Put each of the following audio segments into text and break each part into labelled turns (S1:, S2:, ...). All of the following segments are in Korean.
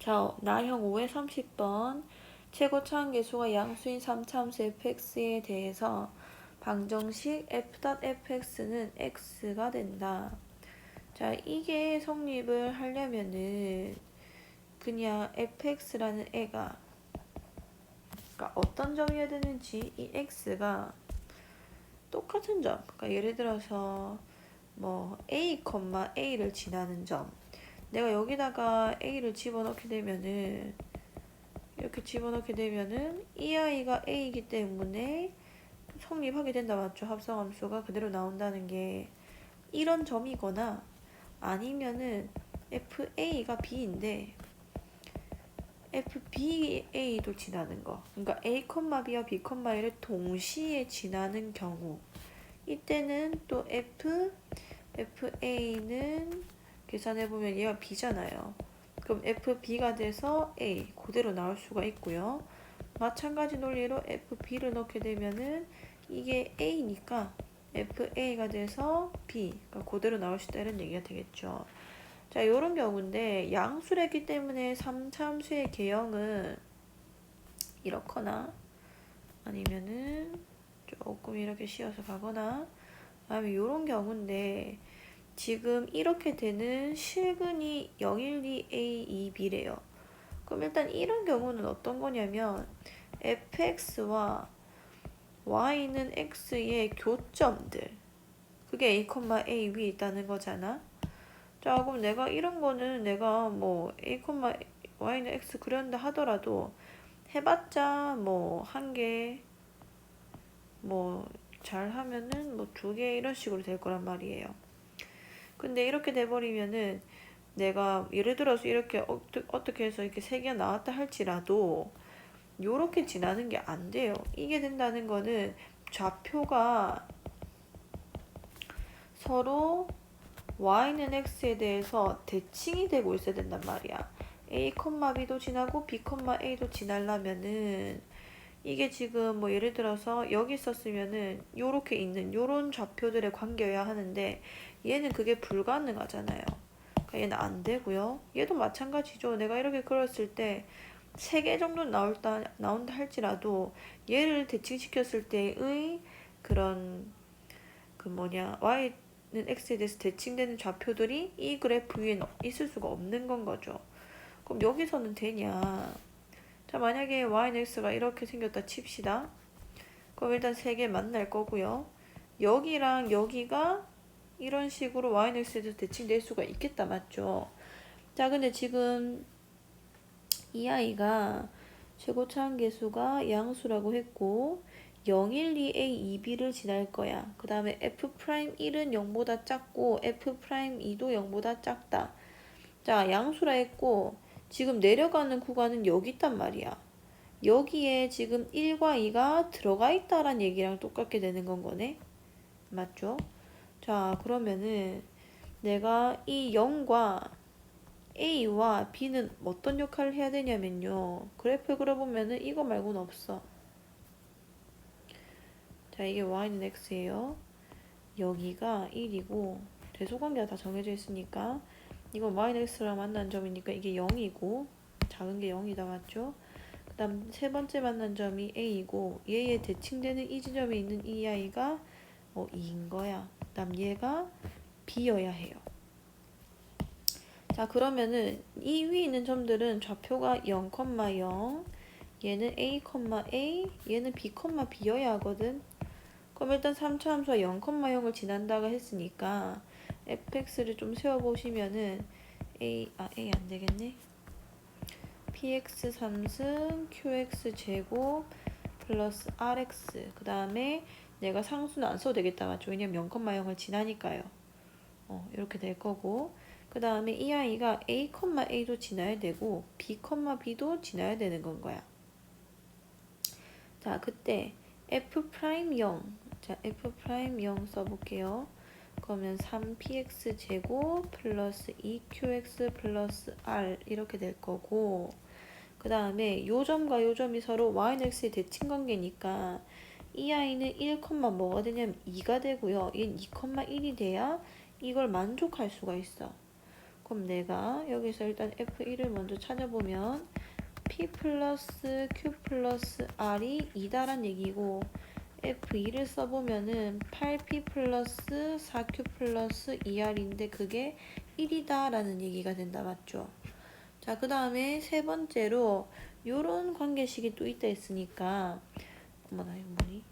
S1: 자, 나형 5의 30번 최고 차항 계수가 양수인 3차함수 fx에 대해서 방정식 f.fx는 x가 된다. 자, 이게 성립을 하려면은 그냥 fx라는 애가 그러니까 어떤 점이어야 되는지 이 x가 똑같은 점. 그러니까 예를 들어서 뭐 a, a를 지나는 점. 내가 여기다가 a를 집어넣게 되면은 이렇게 집어넣게 되면은 이 아이가 a이기 때문에 성립하게 된다 맞죠? 합성함수가 그대로 나온다는 게 이런 점이거나 아니면은 fa가 b인데 fba도 지나는 거 그러니까 a, b와 b, a를 동시에 지나는 경우 이때는 또 f, fa는 계산해보면 얘가 b잖아요. 그럼 fb가 돼서 a 그대로 나올 수가 있고요. 마찬가지 논리로 fb를 넣게 되면은 이게 a니까 fa가 돼서 b 그러니까 그대로 나올 수 있다 이런 얘기가 되겠죠. 자, 이런 경우인데 양수랬기 때문에 3참수의 개형은 이렇거나 아니면은 조금 이렇게 씌어서 가거나 아니면 이런 경우인데 지금 이렇게 되는 실근이 012A2B래요. 그럼 일단 이런 경우는 어떤 거냐면 fx와 y는 x의 교점들 그게 a, a 위에 있다는 거잖아. 자 그럼 내가 이런 거는 내가 뭐 a, y는 x 그렸다 하더라도 해봤자 뭐 한 개 뭐 잘하면은 뭐 두 개 이런 식으로 될 거란 말이에요. 근데 이렇게 돼버리면은 내가 예를 들어서 이렇게 어떻게 해서 이렇게 세 개가 나왔다 할지라도 요렇게 지나는 게 안 돼요. 이게 된다는 거는 좌표가 서로 y는 x에 대해서 대칭이 되고 있어야 된단 말이야. a, b도 지나고 b, a도 지나려면은 이게 지금 뭐 예를 들어서 여기 있었으면은 요렇게 있는 요런 좌표들의 관계여야 하는데 얘는 그게 불가능하잖아요. 그러니까 얘는 안 되고요. 얘도 마찬가지죠. 내가 이렇게 그렸을 때 세 개 정도 나올다 나온다 할지라도 얘를 대칭시켰을 때의 그런 그 뭐냐 y는 x에 대해서 대칭되는 좌표들이 이 그래프 위에 있을 수가 없는 건 거죠. 그럼 여기서는 되냐? 자 만약에 y는 x가 이렇게 생겼다 칩시다. 그럼 일단 세 개 만날 거고요. 여기랑 여기가 이런 식으로 yx에도 대칭될 수가 있겠다 맞죠? 자 근데 지금 이 아이가 최고차항 계수가 양수라고 했고 012a 2b를 지날 거야. 그 다음에 f'1은 0보다 작고 f'2도 0보다 작다. 자 양수라 했고 지금 내려가는 구간은 여기 있단 말이야. 여기에 지금 1과 2가 들어가 있다란 얘기랑 똑같게 되는 건 거네. 맞죠? 자, 그러면은 내가 이 0과 A와 B는 어떤 역할을 해야 되냐면요. 그래프 그려보면은 이거 말고는 없어. 자, 이게 Y는 X예요. 여기가 1이고 대소관계가 다 정해져 있으니까 Y는 X랑 만난 점이니까 이게 0이고 작은 게 0이다 맞죠? 그 다음 세 번째 만난 점이 A이고 얘에 대칭되는 이 지점에 있는 이 아이가 어, 2인 거야. 그 다음 얘가 B여야 해요. 자 그러면은 이 위에 있는 점들은 좌표가 0, 0 얘는 A, A 얘는 B, B여야 하거든. 그럼 일단 3차 함수가 0, 0을 지난다고 했으니까 fx를 좀 세워보시면은 a, 아 a 안 되겠네. px 3승 qx 제곱 플러스 rx 그 다음에 내가 상수는 안 써도 되겠다 맞죠? 왜냐면 0,0을 지나니까요. 어, 이렇게 될 거고 그 다음에 이 아이가 a, a도 지나야 되고 b, b도 지나야 되는 건 거야. 자, 그때 f'0 자, f'0 써볼게요. 그러면 3px 제곱 플러스 2qx 플러스 r 이렇게 될 거고 그 다음에 요 점과 요 점이 서로 yx의 대칭 관계니까 이 아이는 1, 뭐가 되냐면 2가 되고요. 얘는 2,1이 돼야 이걸 만족할 수가 있어. 그럼 내가 여기서 일단 F1을 먼저 찾아보면 P 플러스 Q 플러스 R이 2다란 얘기고 F2를 써보면은 8P 플러스 4Q 플러스 2R인데 그게 1이다 라는 얘기가 된다 맞죠? 자 그 다음에 세 번째로 요런 관계식이 또 있다 했으니까 어머나 이거 뭐니?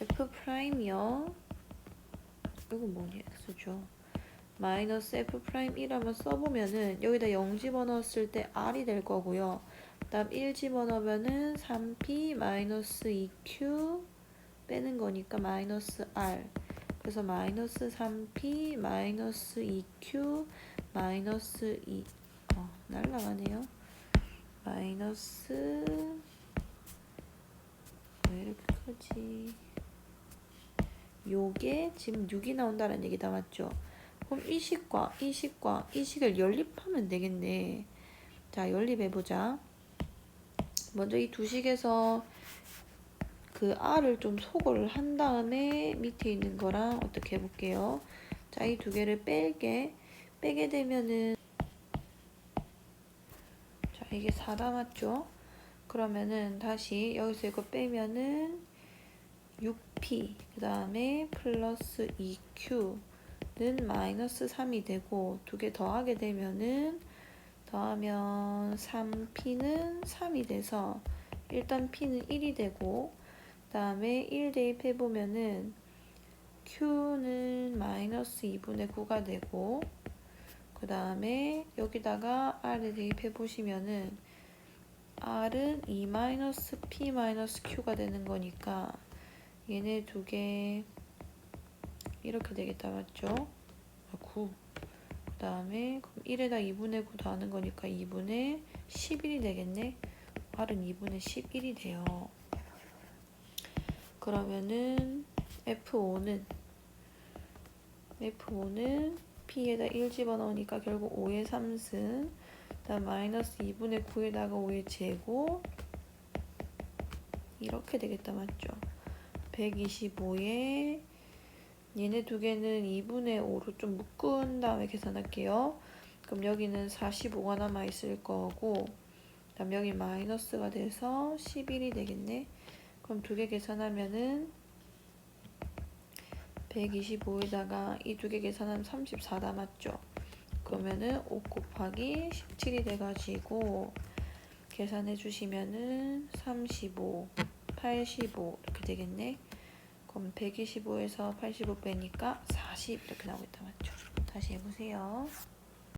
S1: F 프라임이요 이거 뭐니? X죠 마이너스 F 프라임 1하면 써보면은 여기다 0 집어넣었을 때 R이 될 거고요 그 다음 1 집어넣으면은 3P 마이너스 2Q 빼는 거니까 마이너스 R. 그래서 마이너스 3P 마이너스 2Q 마이너스 2 어, 날라가네요. 마이너스 왜 이렇게 크지? 요게 지금 6이 나온다는 얘기다 맞죠? 그럼 이 식과 이 식과 이 식을 연립하면 되겠네. 자 연립해보자. 먼저 이 두 식에서 그 R을 좀 소거를 한 다음에 밑에 있는 거랑 어떻게 해볼게요. 자, 이 두 개를 뺄게. 빼게 되면은 자, 이게 4다 맞죠? 그러면은 다시 여기서 이거 빼면은 6P 그 다음에 플러스 2Q는 마이너스 3이 되고 두 개 더하게 되면은 더하면 3P는 3이 돼서 일단 P는 1이 되고 그 다음에 1 대입해 보면은 Q는 마이너스 2분의 9가 되고 그 다음에 여기다가 R을 대입해 보시면은 R은 2 마이너스 P 마이너스 Q가 되는 거니까 얘네 두 개 이렇게 되겠다 맞죠? 아, 9. 그 다음에 1에다 2분의 9 더하는 거니까 2분의 11이 되겠네. R은 2분의 11이 돼요. 그러면은 F5는 F5는 P에다 1 집어넣으니까 결국 5의 3승 그다음 마이너스 2분의 9에다가 5의 제곱 이렇게 되겠다 맞죠? 125에 얘네 두 개는 2분의 5로 좀 묶은 다음에 계산할게요. 그럼 여기는 45가 남아 있을 거고 그다음 여기 마이너스가 돼서 11이 되겠네. 그럼 두 개 계산하면은 125에다가 이 두 개 계산하면 34다 맞죠? 그러면은 5 곱하기 17이 돼가지고 계산해 주시면은 35, 85 이렇게 되겠네. 그럼 125에서 85 빼니까 40 이렇게 나오겠다 맞죠? 다시 해보세요.